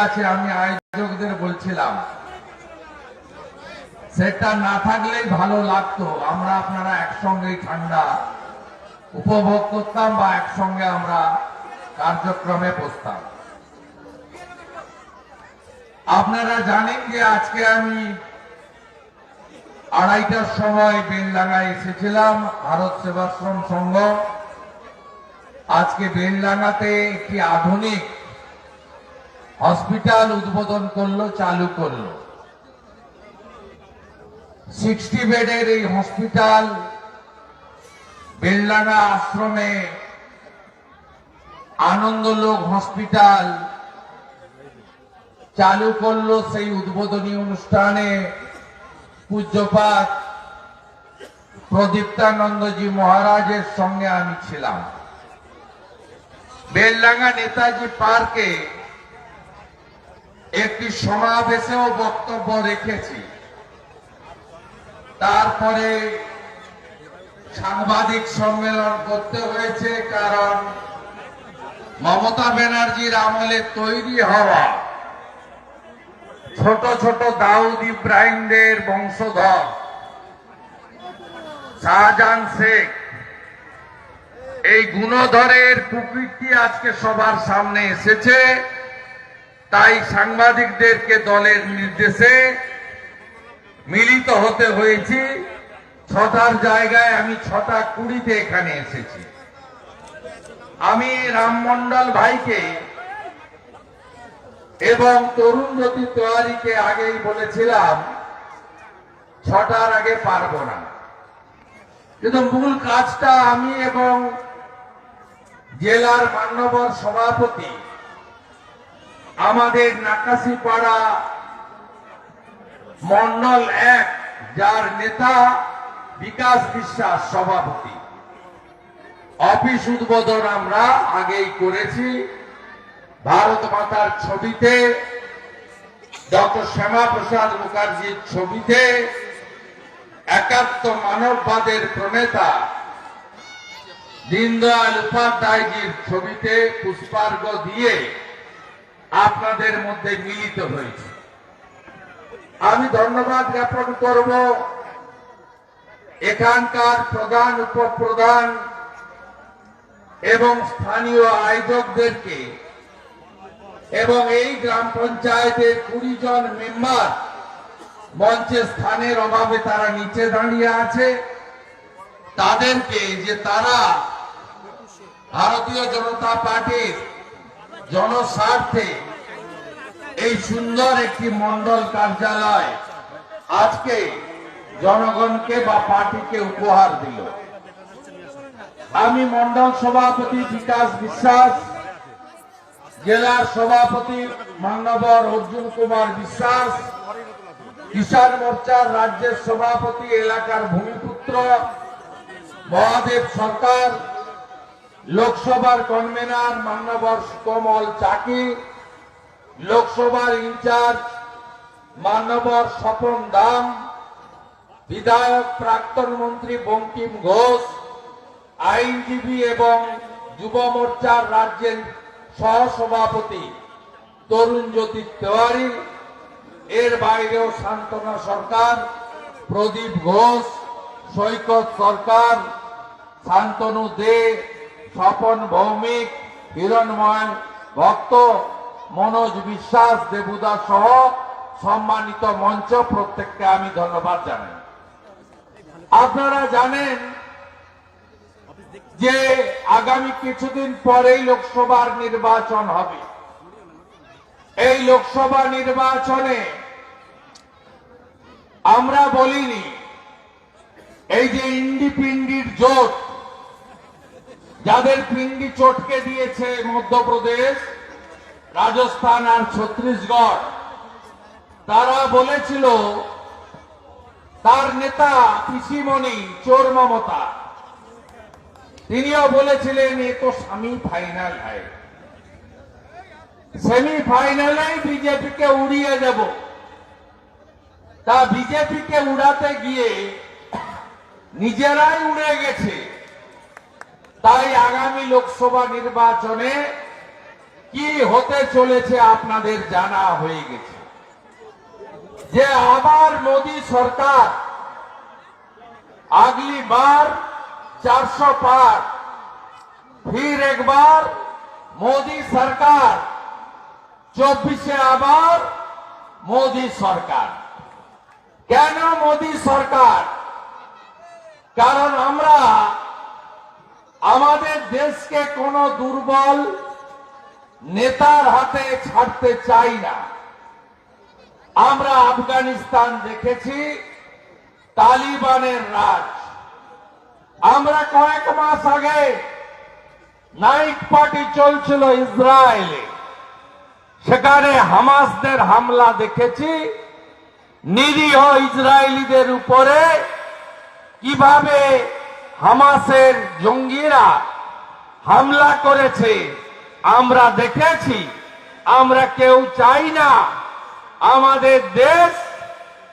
Set আছে আমি আয়োজকদের বলছিলাম সেটটা না থাকলেই ভালো লাগতো। আমরা আপনারা একসঙ্গেই ঠান্ডা উপভোগ করতাম বা একসঙ্গে আমরা কার্যক্রমে বসতাম। আপনারা জানেন যে আজকে আমি আড়াইটার সময় বেলডাঙ্গায় এসেছিলাম, ভারত সেবাশ্রম সংঘ। আজকে বেলডাঙ্গাতে একটি আধুনিক হসপিটাল উদ্বোধন করল, চালু করল। সিক্সটি বেডের এই হসপিটাল বেলডাঙ্গা আশ্রমে আনন্দলোক হসপিটাল চালু করল সেই উদ্বোধনী অনুষ্ঠানে পূজ্যপাত প্রদীপ্তানন্দজি মহারাজের সঙ্গে আমি ছিলাম। বেলডাঙ্গা নেতাজি পার্কে একটি সমাবেশেও বক্তব্য রেখেছি। তারপরে সাংবাদিক সম্মেলন করতে হয়েছে, কারণ মমতা ব্যানার্জির আমলে তৈরি হওয়া ছোট ছোট দাউদ ইব্রাহিমদের বংশধর শাহজাহান শেখ, এই গুণধরের কুকীর্তি আজকে সবার সামনে এসেছে। তাই সাংবাদিকদেরকে দলের নির্দেশে মিলিত হতে হয়েছি। ছটার জায়গায় আমি ছটা কুড়িতে এখানে এসেছি। আমি রামমন্ডল ভাইকে এবং তরুণ জ্যোতি তেওয়ারিকে আগেই বলেছিলাম, ছটার আগে পারব না। কিন্তু মূল কাজটা আমি এবং জেলার মান্যবর সভাপতি আমাদের নাকাশিপাড়া মন্ডল এক, যার নেতা বিকাশ বিশ্বাস সভাপতি। অফিস উদ্বোধন আমরা আগেই করেছি। ভারত মাতার ছবিতে, ডক্টর শ্যামা প্রসাদ মুখার্জির ছবিতে একাত্ম মানববাদের প্রণেতা দীনদয়াল উপাধ্যায়জির ছবিতে পুষ্পার্ঘ দিয়ে আপনাদের মধ্যে মিলিত হয়েছে। আমি ধন্যবাদ জ্ঞাপন করব। এখানকার প্রধান উপপ্রধান এবং স্থানীয় আয়োজকদেরকে এবং এই গ্রাম পঞ্চায়েতের কুড়ি জন মেম্বার মঞ্চে স্থানের অভাবে তারা নিচে দাঁড়িয়ে আছে। তাদেরকে যে তারা ভারতীয় জনতা পার্টির জনস্বার্থে এই সুন্দর একটি মন্ডল কার্যালয় আজকে জনগণকে বা পার্টিকে উপহার দিল। আমি মন্ডল সভাপতি বিকাশ বিশ্বাস, জেলার সভাপতি মান্যবর অর্জুন কুমার বিশ্বাস, কিষাণ মোর্চার রাজ্যের সভাপতি এলাকার ভূমিপুত্র মহাদেব সরকার লোকসভার কনভেনার মান্যবর কমল চাকি, লোকসভার ইনচার্জ মান্যবর স্বপন দাম, বিধায়ক প্রাক্তন মন্ত্রী বঙ্কিম ঘোষ, আইনজীবী এবং যুব মোর্চার রাজ্যের সহসভাপতি তরুণ জ্যোতি তেওয়ারি, এর বাইরেও সান্ত্বনা সরকার, প্রদীপ ঘোষ, সৈকত সরকার, শান্তনু দে স্বপন ভৌমিক, হিরণময় ভক্ত মনোজ বিশ্বাস দেবুদা সহ সম্মানিত মঞ্চ প্রত্যেককে আমি ধন্যবাদ জানাই। আপনারা জানেন যে আগামী কিছুদিন পরেই লোকসভার নির্বাচন হবে। এই লোকসভা নির্বাচনে আমরা বলিনি, এই যে ইন্ডি পিন্ডির জোট যাদের পিন্ডি চটকে দিয়েছে মধ্যপ্রদেশ, রাজস্থান আর ছত্তিশগড়, তারা বলেছিল, তার নেতা পিসিমণি, চোর মমতা। তিনিও বলেছিলেন, এ তো সেমি ফাইনাল হয় সেমি ফাইনালে বিজেপিকে উড়িয়ে দেব। তা বিজেপিকে উড়াতে গিয়ে নিজেরাই উড়ে গেছে। তাই আগামী লোকসভা নির্বাচনে কি হতে চলেছে আপনাদের জানা হয়ে গেছে। যে আবার মোদী সরকার আগলি বার চারশো পার, ফির একবার মোদী সরকার, চব্বিশে আবার মোদী সরকার। কেন মোদী সরকার? কারণ আমরা আমাদের দেশকে কোনো দুর্বল নেতার হাতে ছাড়তে চাই না। আমরা আফগানিস্তান দেখেছি, তালিবানের রাজ। আমরা কয়েক মাস আগে নাইট পার্টি চলছিল ইসরায়েলে। সেখানে হামাসদের হামলা দেখেছি। নিরীহ ইসরায়েলিদের উপরে কীভাবে হামাসের জঙ্গিরা হামলা করেছে। আমরা দেখেছি, আমরা কেউ চাই না। আমাদের দেশ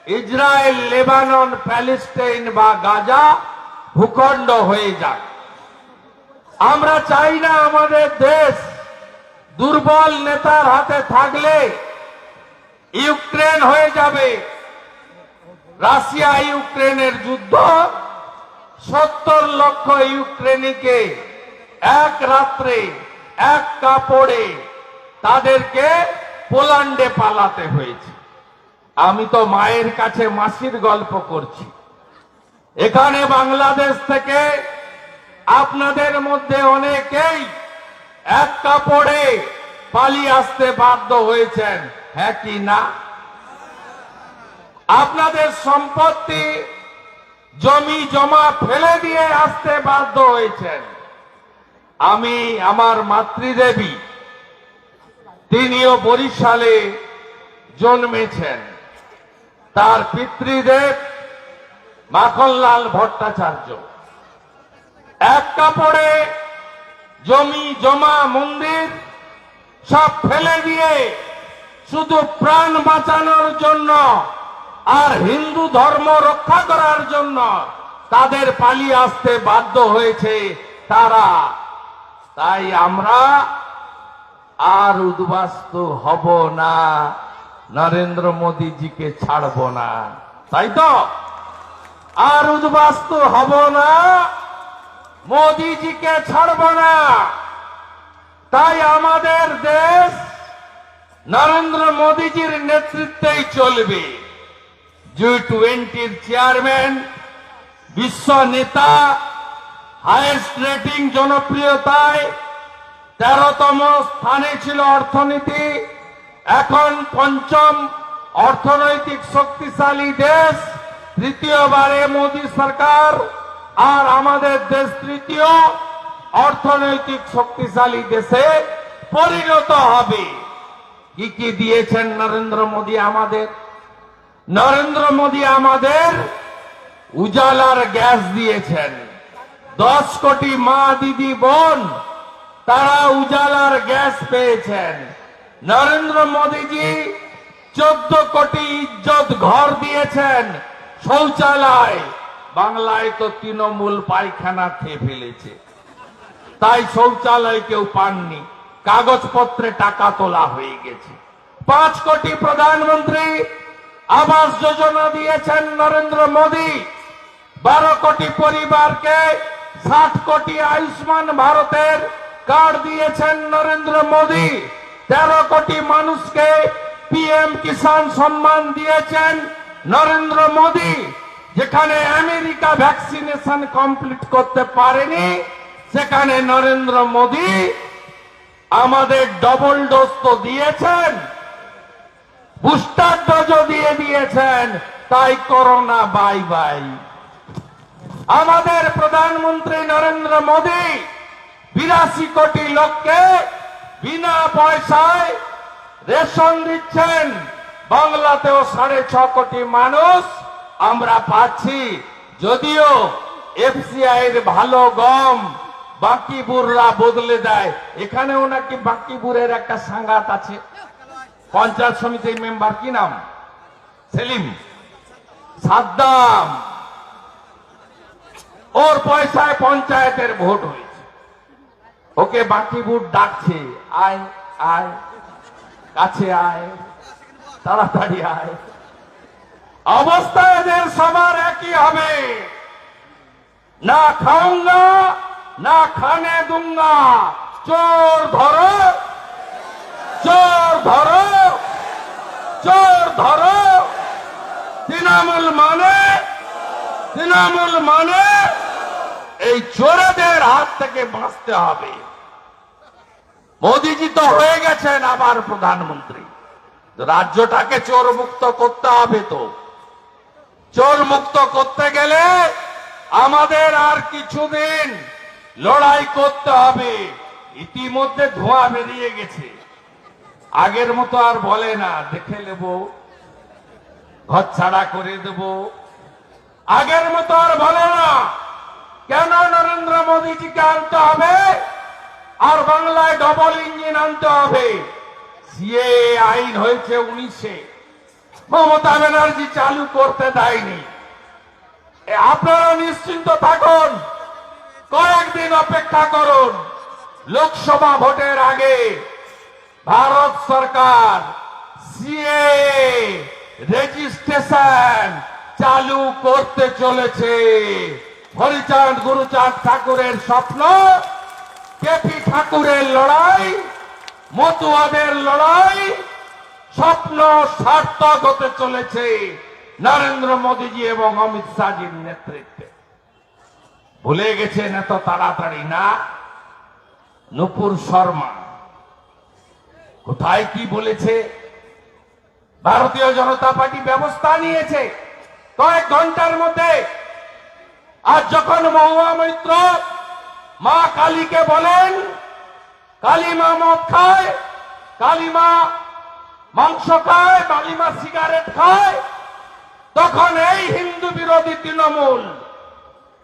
ইসরায়েল, লেবানন প্যালেস্টাইন বা গাজা ভূখণ্ড হয়ে যাক। আমরা চাই না আমাদের দেশ দুর্বল নেতার হাতে থাকলে ইউক্রেন হয়ে যাবে। রাশিয়া ইউক্রেনের যুদ্ধ সত্তর লক্ষ ইউক্রেনিকে এক রাত্রে, এক কাপড়ে তাদেরকে পোল্যান্ডে পালাতে হয়েছে। আমি তো মায়ের কাছে মাসির গল্প করছি। এখানে বাংলাদেশ থেকে আপনাদের মধ্যে অনেকেই এক কাপড়ে পালিয়ে আসতে বাধ্য হয়েছেন। হ্যাঁ কি না? আপনাদের সম্পত্তি জমি জমা ফেলে দিয়ে আসতে বাধ্য হয়েছেন। আমি আমার মাতৃদেবী তিনিও বরিশালে জন্মেছেন। তার পিতৃদেব মাখনলাল ভট্টাচার্য। এক কাপড়ে জমি জমা মন্দির সব ফেলে দিয়ে শুধু প্রাণ বাঁচানোর জন্য আর হিন্দু ধর্ম রক্ষা করার জন্য তাদের পালিয়ে আসতে বাধ্য হয়েছে তারা। তাই আমরা আর উদ্বাস্তু হব না, নরেন্দ্র মোদীজিকে ছাড়ব না। তাই তো? আর উদ্বাস্তু হব না, মোদীজিকে ছাড়ব না। তাই আমাদের দেশ নরেন্দ্র মোদীজির নেতৃত্বেই চলবে। জি টোয়েন্টির চেয়ারম্যান বিশ্ব নেতা হাইয়েস্ট রেটিং জনপ্রিয়তায় তেরোতম স্থানে ছিল অর্থনীতি, এখন পঞ্চম অর্থনৈতিক শক্তিশালী দেশ, তৃতীয়বারে মোদী সরকার, আর আমাদের দেশ তৃতীয় অর্থনৈতিক শক্তিশালী দেশে পরিণত হবে। কি কি দিয়েছেন নরেন্দ্র মোদী আমাদের? নরেন্দ্র মোদী আমাদের উজালার গ্যাস দিয়েছেন। দশ কোটি মা দিদি বোন, তারা উজালার গ্যাস পেয়েছেন। নরেন্দ্র মোদীজি চোদ্দ কোটি ইজ্জত ঘর দিয়েছেন শৌচালয়। বাংলায় তো তৃণমূল পায়খানা খেয়ে ফেলেছে। তাই শৌচালয় কেউ পাননি। কাগজপত্রে টাকা তোলা হয়ে গেছে। পাঁচ কোটি প্রধানমন্ত্রী আবাস যোজনা দিয়েছেন নরেন্দ্র মোদী। বারো কোটি পরিবারকে ষাট কোটি আয়ুষ্মান ভারতের কার্ড দিয়েছেন নরেন্দ্র মোদী। তেরো কোটি মানুষকে পিএম কিষাণ সম্মান দিয়েছেন নরেন্দ্র মোদী। যেখানে আমেরিকা ভ্যাকসিনেশন কমপ্লিট করতে পারেনি, সেখানে নরেন্দ্র মোদী আমাদের ডবল ডোজ তো দিয়েছেন। বুস্টার ডোজও দিয়ে দিয়েছেন, তাই করোনা, বাই বাই। আমাদের প্রধানমন্ত্রী নরেন্দ্র মোদী বিরাশি কোটি লোককে বিনা পয়সায় রেশন দিচ্ছেন। বাংলাতেও সাড়ে ছ কোটি মানুষ আমরা পাচ্ছি। যদিও এফসিআই এর ভালো গম বাকিপুররা বদলে দেয়। এখানেও নাকি বাকিপুরের একটা সাঙ্গাত আছে। পঞ্চায়েত সমিতির মেম্বার কি নাম? সেলিম। সাদ্দাম। ওর পয়সায় পঞ্চায়েতের ভোট হয়েছে। ওকে বাকি ভোট ডাকছে। আয় আয়, কাছে আয়, তাড়াতাড়ি আয়। অবস্থা এদের সবার একই হবে। না খাউঙ্গা না খানে দুঙ্গা। চোর ধরো। চোর ধরো। চোর ধরো। তৃণমূল মানে তৃণমূল মানে এই চোরেদের হাত থেকে বাঁচতে হবে। মোদিজি তো হয়ে গেছেন আবার প্রধানমন্ত্রী। রাজ্যটাকে চোর মুক্ত করতে হবে তো। চোর মুক্ত করতে গেলে আমাদের আর কিছুদিন লড়াই করতে হবে। ইতিমধ্যে ধোঁয়া বেরিয়ে গেছে। আগের মতো আর বলে না, দেখে নেব। ঘর ছাড়া করে দেব। আগের মতো আর বলে না, কেন নরেন্দ্র মোদীজিকে আনতে হবে? আর বাংলায় ডবল ইঞ্জিন আনতে হবে। সিএ আইন হয়েছে উনিশে। মমতা ব্যানার্জি চালু করতে দেয়নি। আপনারা নিশ্চিন্ত থাকুন। কয়েকদিন অপেক্ষা করুন। লোকসভা ভোটের আগে ভারত সরকার সিএ রেজিস্ট্রেশন চালু করতে চলেছে। হরিচাঁদ গুরুচাঁদ ঠাকুরের স্বপ্ন, কেপি ঠাকুরের লড়াই, মতুয়াদের লড়াই, স্বপ্ন সার্থক হতে চলেছে নরেন্দ্র মোদীজি এবং অমিত শাহজির নেতৃত্বে। ভুলে গেছেন এত তাড়াতাড়ি না? নুপুর শর্মা। কোথায় কি বলেছে? ভারতীয় জনতা পার্টি ব্যবস্থা নিয়েছে কয়েক ঘণ্টার মধ্যে। আর যখন মহুয়া মৈত্র মা কালীকে বলেন, কালী মা মদ খায়, কালী মা মাংস খায় কালীমা সিগারেট খায়, তখন এই হিন্দু বিরোধী তৃণমূল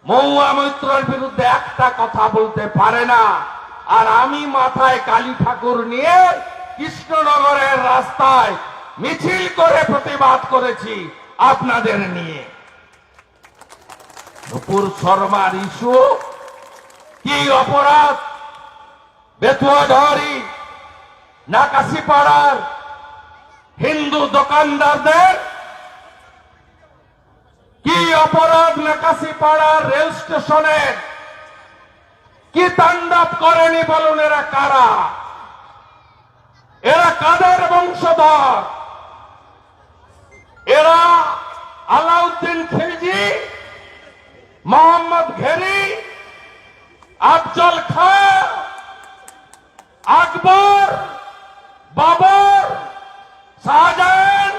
মহুয়া মৈত্রর বিরুদ্ধে একটা কথা বলতে পারে না। আর আমি মাথায় কালী ঠাকুর নিয়ে কৃষ্ণনগরের রাস্তায় মিছিল করে প্রতিবাদ করেছি আপনাদের নিয়ে। নুপুর শর্মার ইস্যু? কি অপরাধ? বেতুয়া ধরি নাকাশি পাড়ার হিন্দু দোকানদারদের? কি অপরাধ নাকাশি পাড়ার রেল স্টেশনের? কি তাণ্ডব করেনি বলুন এরা কারা? এরা কাদের বংশধর? এরা আলাউদ্দিন খিলজি, মোহাম্মদ ঘেরি, আফজল খা, আকবর, বাবর, শাহজাহান,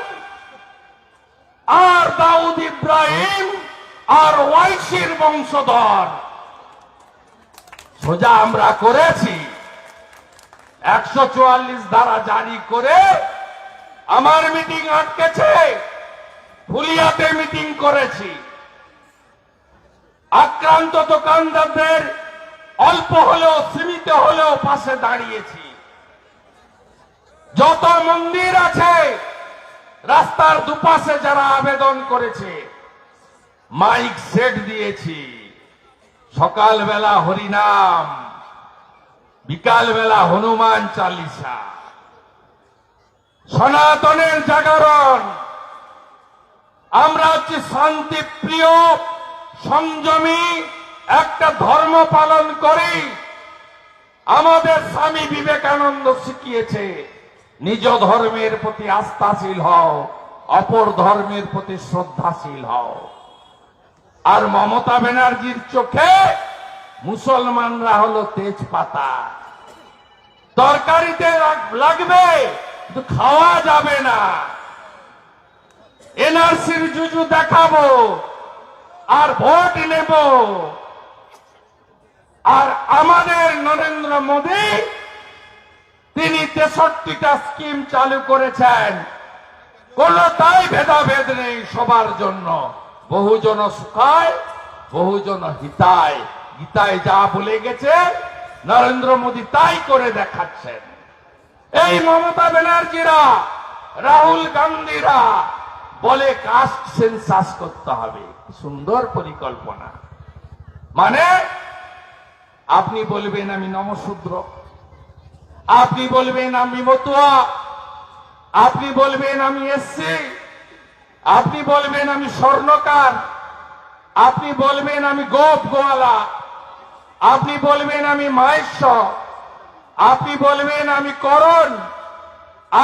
আর দাউদ ইব্রাহিম, আর ওয়াইসির বংশধর। সোজা আমরা করেছি। একশো চুয়াল্লিশ ধারা জারি করে আমার মিটিং আটকেছে। ফুলিয়াতে মিটিং করেছি। আক্রান্ত দোকানদারদের অল্প হলেও, সীমিত হলেও পাশে দাঁড়িয়েছি। যত মন্দির আছে, রাস্তার দুপাশে যারা আবেদন করেছে, মাইক সেট দিয়েছি। সকালবেলা হরিনাম। বিকালবেলা হনুমান চালিসা। সনাতনের জাগরণ। আমরা হচ্ছে শান্তি প্রিয় সংযমী, একটা ধর্ম পালন করি আমাদের স্বামী বিবেকানন্দ শিখিয়েছে, নিজ ধর্মের প্রতি আস্থাশীল হও, অপর ধর্মের প্রতি শ্রদ্ধাশীল হও। আর মমতা ব্যানার্জির চোখে মুসলমানরা হলো তেজপাতা। তরকারিতে লাগবে, কিন্তু খাওয়া যাবে না। এনআরসির জুজু দেখাবো, আর ভোট নেব। আর আমাদের নরেন্দ্র মোদী, তিনি তেষট্টিটা স্কিম চালু করেছেন। কোন তাই ভেদাভেদ নেই সবার জন্য। বহুজন সুখায়, বহুজন হিতায়। গীতায় যা বলে গেছে, নরেন্দ্র মোদী তাই করে দেখাচ্ছেন। এই মমতা ব্যানার্জিরা, রাহুল গান্ধীরা, বলে কাস্ট সেন্সাস করতে হবে। সুন্দর পরিকল্পনা। মানে আপনি বলবেন আমি নমশূদ্র, আপনি বলবেন আমি মতুয়া, আপনি বলবেন আমি এসছি আপনি বলবেন আমি স্বর্ণকার, আপনি বলবেন আমি গোপ গোয়ালা। আপনি বলবেন আমি মাহেশ্বর আপনি বলবেন আমি করণ,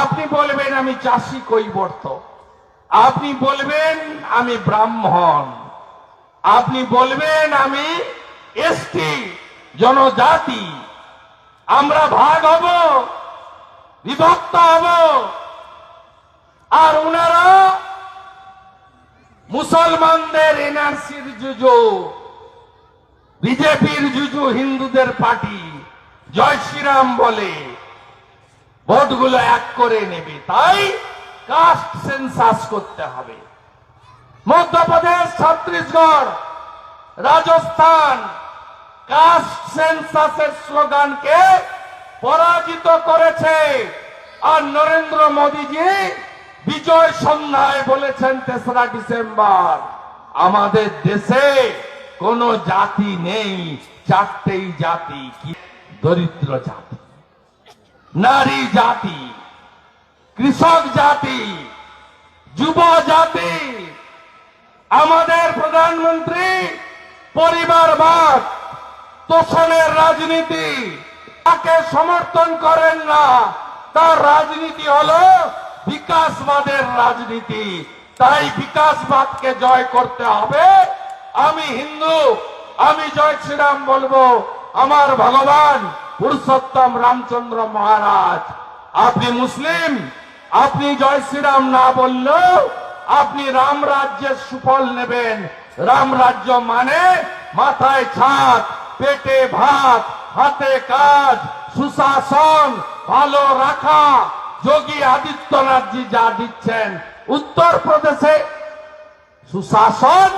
আপনি বলবেন আমি চাষি কৈবর্ত, আপনি বলবেন আমি ব্রাহ্মণ, আপনি বলবেন আমি এসটি, জনজাতি, আমরা ভাগ হব, বিভক্ত হব। আর ওনারা মুসলমানদের এনআরসির জুজু বিজেপির জুজু হিন্দুদের পার্টি জয় শ্রীরাম বলে ভোটগুলো এক করে নেবে, তাই কাস্ট সেন্সাস করতে হবে। মধ্যপ্রদেশ, ছত্তিশগড়, রাজস্থান কাস্ট সেন্সাসের স্লোগানকে পরাজিত করেছে আর নরেন্দ্র মোদীজি বিজয় সন্ধ্যায় বলেছেন তেসরা ডিসেম্বর। আমাদের দেশে কোনো জাতি নেই, চারটেই জাতি কি? দরিদ্র জাতি, নারী জাতি, কৃষক জাতি, যুব জাতি, আমাদের প্রধানমন্ত্রী, পরিবারবাদ, তোষণের রাজনীতি, তাকে সমর্থন করেন না। তার রাজনীতি হলো বিকাশবাদের রাজনীতি। তাই বিকাশবাদকে জয় করতে হবে। আমি হিন্দু, আমি জয় শ্রীরাম বলব, আমার ভগবান পুরুষোত্তম রামচন্দ্র মহারাজ। আপনি মুসলিম, আপনি জয় শ্রীরাম না বললেও আপনি রাম রাজ্যের সুফল নেবেন। রাম রাজ্য মানে মাথায় ছাদ, পেটে ভাত, হাতে কাজ, সুশাসন, ভালো রাখা। যোগী আদিত্যনাথজি যা দিচ্ছেন উত্তর প্রদেশে সুশাসন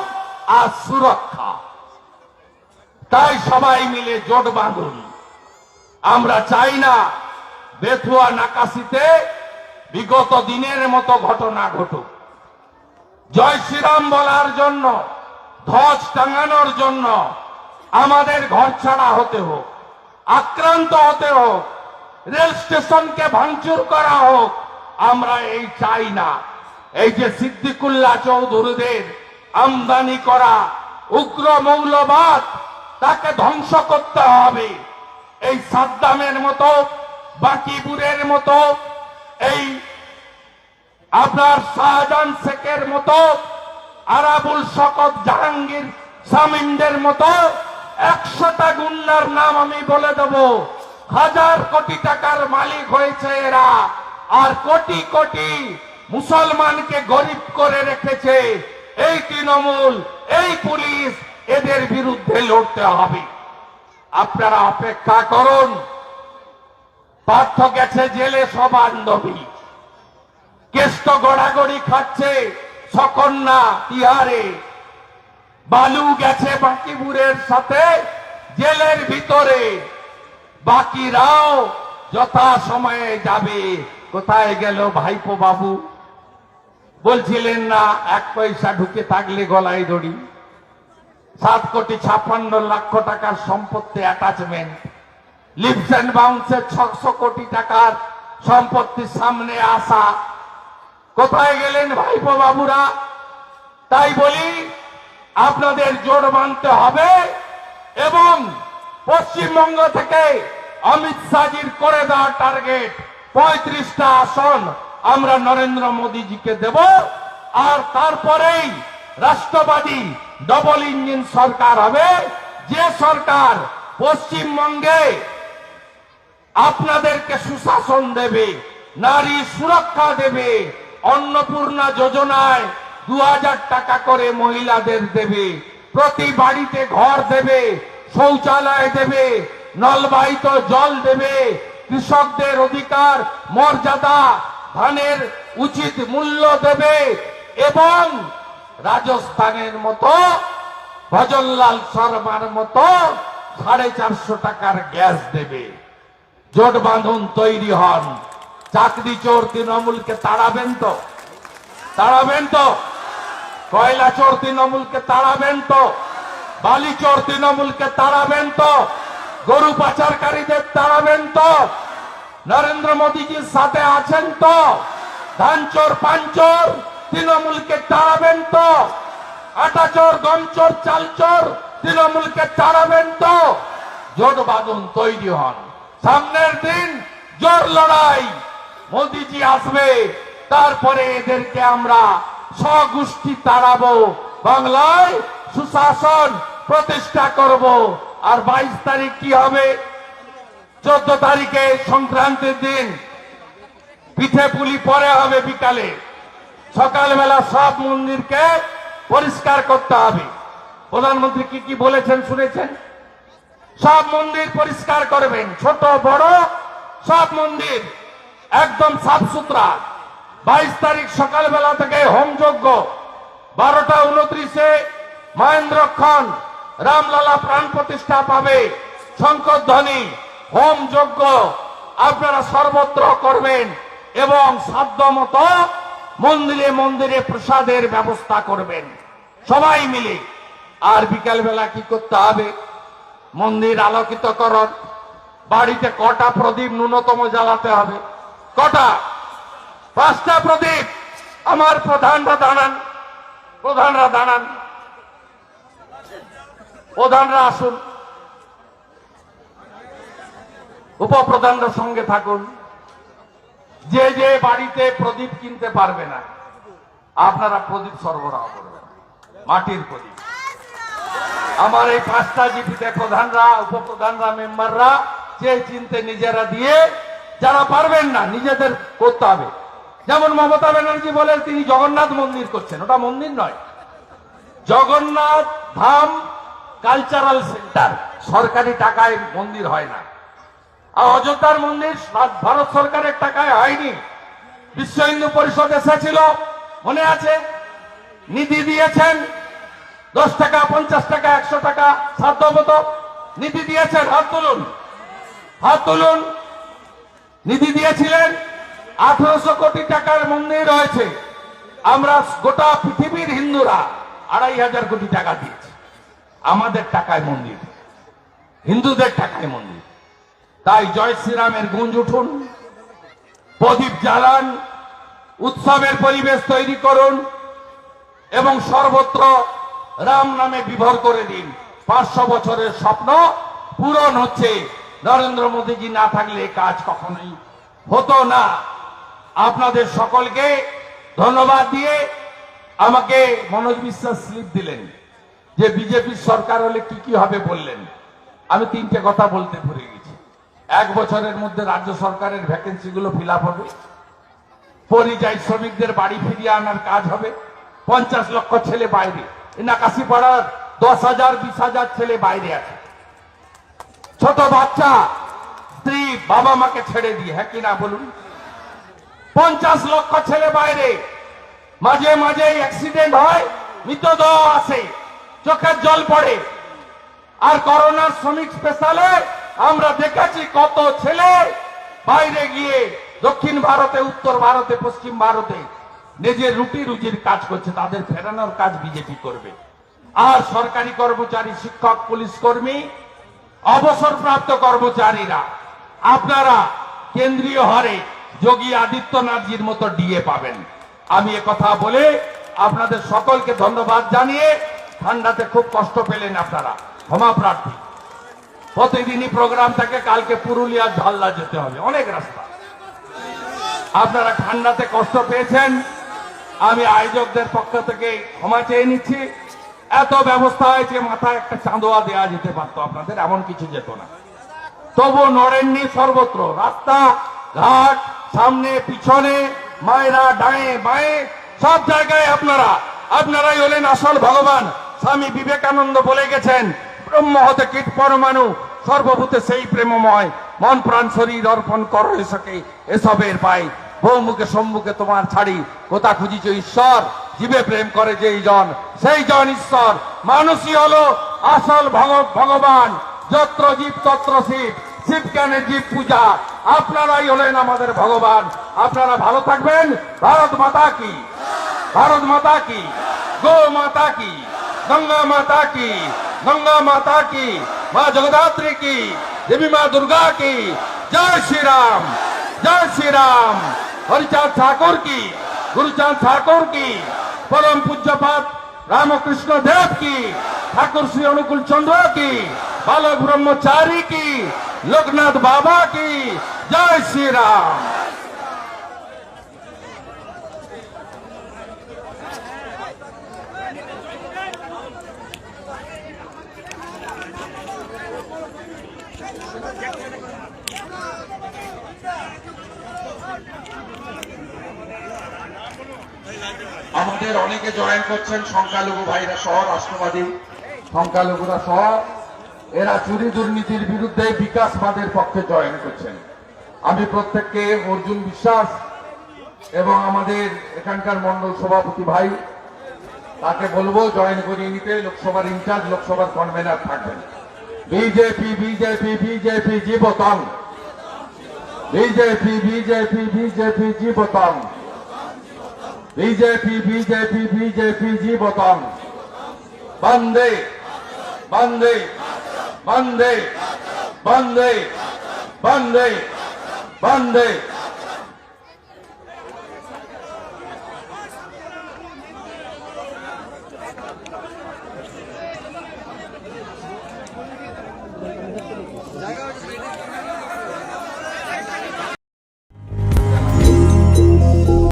আর সুরক্ষা। তাই সবাই মিলে জোট বাঁধুন। আমরা চাই না বেথুয়া নাকাশিতে বিগত দিনের মতো ঘটনা ঘটুক। জয় শ্রীরাম বলার জন্য, ধ্বজ টাঙানোর জন্য আমাদের ঘর ছাড়া হতে হোক, আক্রান্ত হতে হোক, রেল স্টেশনকে ভাঙচুর করা হোক, আমরা এই চাই না। এই যে সিদ্দিকুল্লাহ চৌধুরীদের আমদানি করা উগ্র মৌলবাদ তাকে ধ্বংস করতে হবে। এই সাদ্দামের মতো বাকিপুরের মতো, এই আপনার শাহজাহান শেখের মতো, আরাবুল শকত জাহাঙ্গীর সামিনদের মতো, একশোটা গুন্ডার নাম আমি বলে দেব। হাজার কোটি টাকার মালিক হয়েছে এরা, আর কোটি কোটি মুসলমানকে গরিব করে রেখেছে। এই তৃণমূল, এই পুলিশ, এদের বিরুদ্ধে লড়তে হবে। আপনারা অপেক্ষা করুন। পার্থ গেছে জেলে, সব বান্ধবী। কেষ্ট গড়াগড়ি খাচ্ছে সকন্যা তিহারে। বালু গেছে বাকিপুরের সাথে, জেলের ভিতরে। বাকিরাও যথা সময়ে যাবে। কোথায় গেল ভাইপো বাবু বলছিলেন না, এক পয়সা ঢুকে থাকলে গলায় দড়ি। সাত কোটি ছাপ্পান্ন লক্ষ টাকার সম্পত্তি অ্যাটাচমেন্ট লিপস অ্যান্ড বাউন্সের ছশো কোটি টাকার সম্পত্তির সামনে আসা। কোথায় গেলেন ভাইপো বাবুরা? তাই বলি, আপনাদের জোর মানতে হবে এবং পশ্চিমবঙ্গ থেকে অমিত শাহজির করে দেওয়া টার্গেট পঁয়ত্রিশটা আসন। আমরা নরেন্দ্র মোদীজিকে দেব, আর তারপরেই রাষ্ট্রবাদী ডবল ইঞ্জিন সরকার হবে। যে সরকার পশ্চিমবঙ্গে আপনাদেরকে সুশাসন দেবে, নারী সুরক্ষা দেবে, অন্নপূর্ণা যোজনায় দু হাজার টাকা করে মহিলাদের দেবে, প্রতি বাড়িতে ঘর দেবে, শৌচালয় দেবে, নলবাহিত জল দেবে, কৃষকদের অধিকার, মর্যাদা ধানের উচিত মূল্য দেবে এবং রাজস্থানের মতো, ভজনলাল শর্মার মতো সাড়ে চারশো টাকার গ্যাস দেবে। জোট বাঁধন তৈরি হন। চাকরি চোর তৃণমূলকে তাড়াবেন তো? তাড়াবেন তো? কয়লা চোর তৃণমূলকে তাড়াবেন তো? বালি চোর তৃণমূলকে তাড়াবেন তো? গরু পাচারকারীদের তাড়াবেন তো? নরেন্দ্র মোদীজির সাথে আছেন তো? ধানচোর পাঞ্চোর তৃণমূলকে তাড়াবেন তো? আটা চোর গম চোর চাল চোর তৃণমূলকে তাড়াবেন তো? জোট বাঁধুন তৈরি হন। সামনের দিন জোর লড়াই। মোদিজি আসবে, তারপরে এদেরকে আমরা স্বগোষ্ঠী তাড়াবো। বাংলায় সুশাসন প্রতিষ্ঠা করব। আর বাইশ তারিখ কি হবে? চোদ্দ তারিখে সংক্রান্তির দিন। পিঠে পুলি পরে হবে বিকালে। সকালবেলা সব মন্দিরকে পরিষ্কার করতে হবে। প্রধানমন্ত্রী কি কি বলেছেন, শুনেছেন? সব মন্দির পরিষ্কার করবেন, ছোট, বড়, সব মন্দির একদম সাফ সুতরা বাইশ তারিখ সকালবেলা থেকে হোমযজ্ঞ। বারোটা উনত্রিশে মহেন্দ্রক্ষণ রামলালা প্রাণ প্রতিষ্ঠা পাবে শঙ্কর ধ্বনি হোম যজ্ঞ আপনারা সর্বত্র করবেন এবং সাধ্য মতো মন্দিরে মন্দিরে প্রসাদের ব্যবস্থা করবেন। সবাই মিলে। আর বিকালবেলা কি করতে হবে? মন্দির আলোকিত করন বাড়িতে কটা প্রদীপ ন্যূনতম জ্বালাতে হবে? কটা? পাঁচটা প্রদীপ। আমার প্রধানরা দাঁড়ান। প্রধানরা দাঁড়ান। প্রধানরা আসুন। উপপ্রধানরা সঙ্গে থাকুন। যে যে বাড়িতে প্রদীপ কিনতে পারবে না, আপনারা প্রদীপ সরবরাহ করবেন। মাটির প্রদীপ। আমার এই পাঁচটা জিপিতে প্রধানরা, উপপ্রধানরা, মেম্বাররা যে চিনতে নিজেরা দিয়ে, যারা পারবেন না, নিজেদের করতে হবে। যেমন মমতা ব্যানার্জি বলেন, তিনি জগন্নাথ মন্দির করছেন। ওটা মন্দির নয়। Jagannath Dham cultural centre. সরকারি টাকায় মন্দির হয় না। অযোধ্যার মন্দির ভারত সরকারের টাকায় হয়নি। বিশ্ব হিন্দু পরিষদ এসেছিল, মনে আছে? নিধি দিয়েছেন, দশ টাকা, পঞ্চাশ টাকা, একশো টাকা সাধ্যমত নিধি দিয়েছেন, হাত তুলুন। হাত তুলুন। নিধি দিয়েছিলেন, আঠারোশো কোটি টাকার মন্দির রয়েছে। আমরা গোটা পৃথিবীর হিন্দুরা আড়াই হাজার কোটি টাকা দিয়েছি। আমাদের টাকায় মন্দির, হিন্দুদের টাকায় মন্দির। তাই জয় শ্রীরামের গুঞ্জ উঠুন, প্রদীপ জ্বালান, উৎসবের পরিবেশ তৈরি করুন এবং সর্বত্র রাম নামে বিভর করে দিন। পাঁচশো বছরের স্বপ্ন পূরণ হচ্ছে। নরেন্দ্র মোদীজি না থাকলে কাজ কখনোই হতো না। আপনাদের সকলকে ধন্যবাদ দিয়ে আমাকে মনোজ বিশ্বাস স্লিপ দিলেন যে বিজেপির সরকার হলে কি কি হবে বললেন। আমি তিনটে কথা বলতে ভুলে এক বছরের মধ্যে রাজ্য সরকারের ভ্যাকেন্সি গুলো ফিল হবে। পরিযায়ী শ্রমিকদের বাড়ি ফিরিয়ে আনার কাজ হবে। পঞ্চাশ লক্ষ ছেলে বাইরে। নাকাশি পাড়ার দশ হাজার, বিশ হাজার ছেলে বাইরে আছে। ছোট বাচ্চা, স্ত্রী, বাবা মাকে ছেড়ে দিয়ে হ্যাঁ কিনা বলুন? পঞ্চাশ লক্ষ ছেলে বাইরে। মাঝে মাঝে অ্যাক্সিডেন্ট হয়, মৃতদেহ আসে, চোখের জল পড়ে। আর করোনার শ্রমিক স্পেশালে আমরা দেখেছি কত ছেলে বাইরে গিয়ে দক্ষিণ ভারতে, উত্তর ভারতে, পশ্চিম ভারতে নিজের রুটি রুজির কাজ করছে, তাদের ফেরানোর কাজ বিজেপি করবে। আর সরকারি কর্মচারী, শিক্ষক, পুলিশ কর্মী, অবসরপ্রাপ্ত কর্মচারীরা, আপনারা কেন্দ্রীয় হারে যোগী আদিত্যনাথজির মতো ডিএ পাবেন। আমি কথা বলে আপনাদের সকলকে ধন্যবাদ জানিয়ে ঠান্ডাতে খুব কষ্ট পেলেন আপনারা। ক্ষমা প্রার্থী। প্রতিদিনই প্রোগ্রাম থাকে কালকে পুরুলিয়ার ঝাল্লা যেতে হবে। অনেক রাস্তা। আপনারা ঠান্ডাতে কষ্ট পেয়েছেন। আমি আয়োজকদের পক্ষ থেকে ক্ষমা চেয়ে নিচ্ছি। এত ব্যবস্থা হয়েছে মাথায় একটা চাঁদোয়া দেওয়া যেতে পারতো আপনাদের, এমন কিছু যেত না। তবু নড়েননি সর্বত্র। রাস্তা, ঘাট, সামনে, পিছনে, মায়েরা, ডায়ে, বায়ে, সব জায়গায় আপনারা। আপনারাই হলেন আসল ভগবান। স্বামী বিবেকানন্দ বলে গেছেন ব্রহ্ম হতে কীট পরমাণু, সর্বভূতে সেই প্রেমময়, মন প্রাণ শরীর অর্পণ কর এসকে এসবের পাই বহুমুখে সম্মুখে তোমার ছাড়ি, কোথা খুঁজিছ ঈশ্বর? জীবে প্রেম করে যেই জন, সেই জন ঈশ্বর। মানুষই হলো আসল ভগ- ভগবান। যত্র জীব, তত্র শিব। শিব জ্ঞানে জীব পূজা? আপনারাই হলেন আমাদের ভগবান। আপনারা ভালো থাকবেন? ভারত মাতা কি? ভারত মাতা কি? গো মাতা কি? গঙ্গা মাতা কি? गंगा माता की, माँ जगदात्री की, देवी माँ दुर्गा की। जय श्री राम जय श्री राम हरिचांद ठाकुर की, गुरुचांद ठाकुर की, परम पूज्य पाठ रामकृष्ण देव की, ठाकुर श्री अनुकूल चंद्र की बालक ब्रह्मचारी की, लोकनाथ बाबा की। जय श्री राम আমাদের অনেকে জয়েন করছেন সংখ্যালঘু ভাইরা সহ, রাষ্ট্রবাদী সংখ্যালঘুরা সহ। এরা চুরি দুর্নীতির বিরুদ্ধে বিকাশবাদের পক্ষে জয়েন করছেন। আমি প্রত্যেককে, অর্জুন বিশ্বাস এবং আমাদের এখানকার মন্ডল সভাপতি ভাই, তাকে বলব জয়েন করিয়ে নিতে, লোকসভার ইনচার্জ, লোকসভার কনভেনার থাকবেন। বিজেপি বিজেপি বিজেপি জীবতম বিজেপি বিজেপি বিজেপি জীবতম বিজেপি বিজেপি বিজেপি জীবতম বন্দে বন্দে বন্দে বন্দে বন্দে বন্দে।